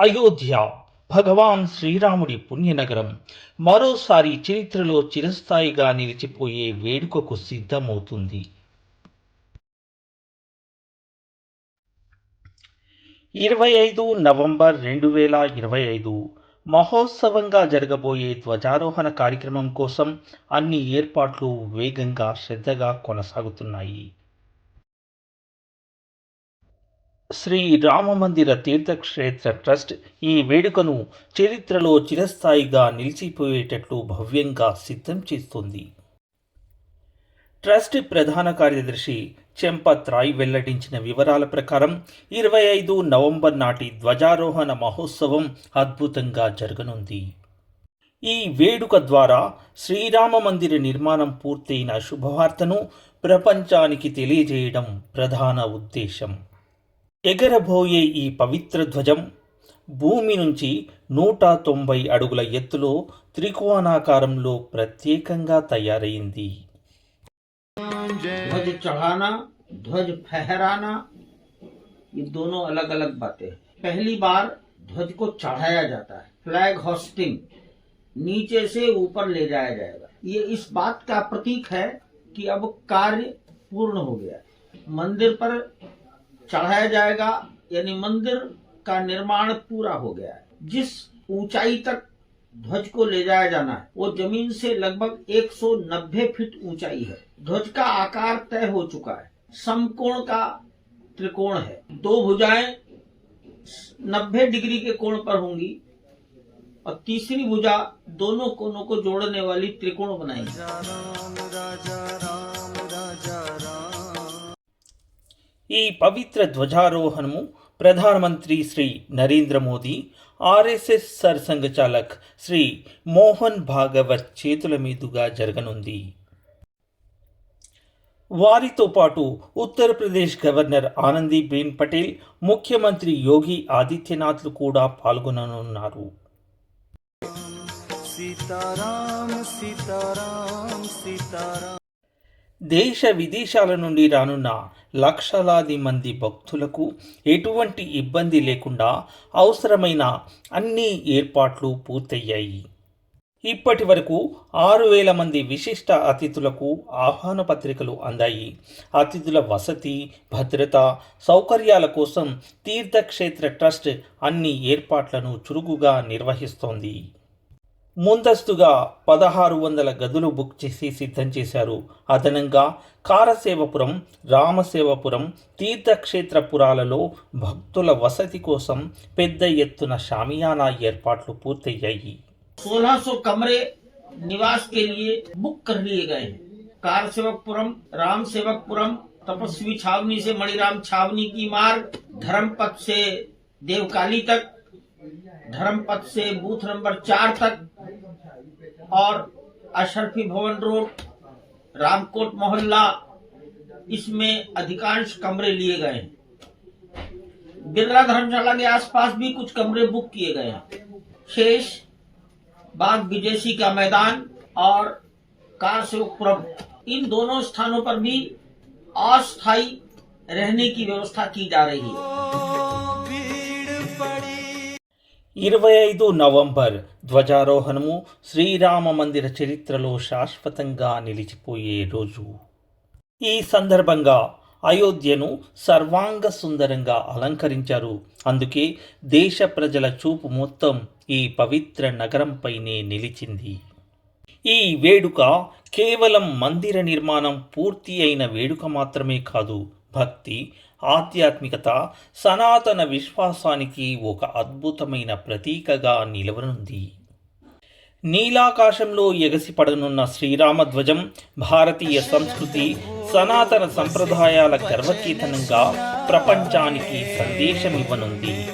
అయోధ్య. భగవాన్ శ్రీరాముడి పుణ్యనగరం. మరోసారి చరిత్రలో చిరస్థాయిగా నిలిచిపోయే వేడుకకు సిద్ధమవుతుంది. ఇరవై ఐదు నవంబర్ రెండు వేల ఇరవై ఐదు మహోత్సవంగా జరగబోయే ధ్వజారోహణ కార్యక్రమం కోసం అన్ని ఏర్పాట్లు వేగంగా శ్రద్ధగా కొనసాగుతున్నాయి. శ్రీ రామమందిర తీర్థక్షేత్ర ట్రస్ట్ ఈ వేడుకను చరిత్రలో చిరస్థాయిగా నిలిచిపోయేటట్లు భవ్యంగా సిద్ధం చేస్తుంది. ట్రస్ట్ ప్రధాన కార్యదర్శి చెంపత్ రాయ్ వెల్లడించిన వివరాల ప్రకారం ఇరవై ఐదు నవంబర్ నాటి ధ్వజారోహణ మహోత్సవం అద్భుతంగా జరగనుంది. ఈ వేడుక ద్వారా శ్రీరామ మందిర నిర్మాణం పూర్తయిన శుభవార్తను ప్రపంచానికి తెలియజేయడం ప్రధాన ఉద్దేశం. ఎగరబోయే ఈ పవిత్ర ధ్వజం భూమి నుంచి నూట తొంభై అడుగుల ఎత్తులో త్రికోణాకారంలో ప్రత్యేకంగా తయారైంది ध्वज चढ़ाना ध्वज फहराना ये दोनों अलग अलग बातें हैं पहली बार ध्वज को चढ़ाया जाता है फ्लैग होस्टिंग नीचे से ऊपर ले जाया जाएगा ये इस बात का प्रतीक है कि अब कार्य पूर्ण हो गया है मंदिर पर चढ़ाया जाएगा, यानी मंदिर का निर्माण पूरा हो गया है। जिस ऊंचाई तक ध्वज को ले जाया जाना है, वो ज़मीन से लगभग 190 फीट ऊंचाई है। ध्वज का आकार तय हो चुका है। समकोण का त्रिकोण है। दो भुजाएँ 90 डिग्री के कोण पर होंगी और तीसरी भुजा दोनों कोनों को जोड़ने वाली त्रिकोण बनाएगी ఈ పవిత్ర ధ్వజారోహణము ప్రధానమంత్రి శ్రీ నరేంద్ర మోదీ ఆర్ఎస్ఎస్ సర్సంఘ చాలక్ శ్రీ మోహన్ భాగవత్ చేతుల మీదుగా జరగనుంది. వారితో పాటు ఉత్తరప్రదేశ్ గవర్నర్ ఆనందీబెన్ పటేల్ ముఖ్యమంత్రి యోగి ఆదిత్యనాథ్లు కూడా పాల్గొననున్నారు. సీతారాం సీతారాం సీతారాం. దేశ విదేశాల నుండి రానున్న లక్షలాది మంది భక్తులకు ఎటువంటి ఇబ్బంది లేకుండా అవసరమైన అన్ని ఏర్పాట్లు పూర్తయ్యాయి. ఇప్పటి వరకు ఆరు వేల మంది విశిష్ట అతిథులకు ఆహ్వాన పత్రికలు అందాయి. అతిథుల వసతి భద్రత సౌకర్యాల కోసం తీర్థక్షేత్ర ట్రస్ట్ అన్ని ఏర్పాట్లను చురుకుగా నిర్వహిస్తోంది. ముందస్తుగా పదహారు వందల గదులు బుక్ చేసి సిద్ధం చేశారు అదనంగా కారసేవపురం రామసేవపురం తీర్థక్షేత్రపురాలలో భక్తుల వసతి కోసం పెద్ద ఎత్తున షామియానా ఏర్పాట్లు పూర్తయ్యాయి 1600 कमरे निवास के लिए बुक कर लिए गए हैं कार सेवकपुरम राम सेवकपुरम तपस्वी छावनी से मणिराम छावनी की मार्ग धर्मपथ से देवकाली तक धर्मपथ से बूथ नंबर चार तक और अशरफी भवन रोड, रामकोट मोहल्ला, इसमें अधिकांश कमरे लिए गए हैं। बिरला धर्मशाला के आसपास भी कुछ कमरे बुक किए गए हैं। शेष बाग विजयसी का मैदान और कारसेवकपुरम इन दोनों स्थानों पर भी अस्थायी रहने की व्यवस्था की जा रही है। ఇరవై ఐదు నవంబర్ ధ్వజారోహణము శ్రీరామ మందిర చరిత్రలో శాశ్వతంగా నిలిచిపోయే రోజు. ఈ సందర్భంగా అయోధ్యను సర్వాంగ సుందరంగా అలంకరించారు. అందుకే దేశ ప్రజల చూపు మొత్తం ఈ పవిత్ర నగరంపైనే నిలిచింది. ఈ వేడుక కేవలం మందిర నిర్మాణం పూర్తి అయిన వేడుక మాత్రమే కాదు భక్తి ఆధ్యాత్మికత సనాతన విశ్వాసానికి ఒక అద్భుతమైన ప్రతీకగా నిలవనుంది. నీలాకాశంలో ఎగసిపడనున్న శ్రీరామధ్వజం భారతీయ సంస్కృతి సనాతన సంప్రదాయాల గర్వకీర్తనంగా ప్రపంచానికి సందేశమివ్వనుంది.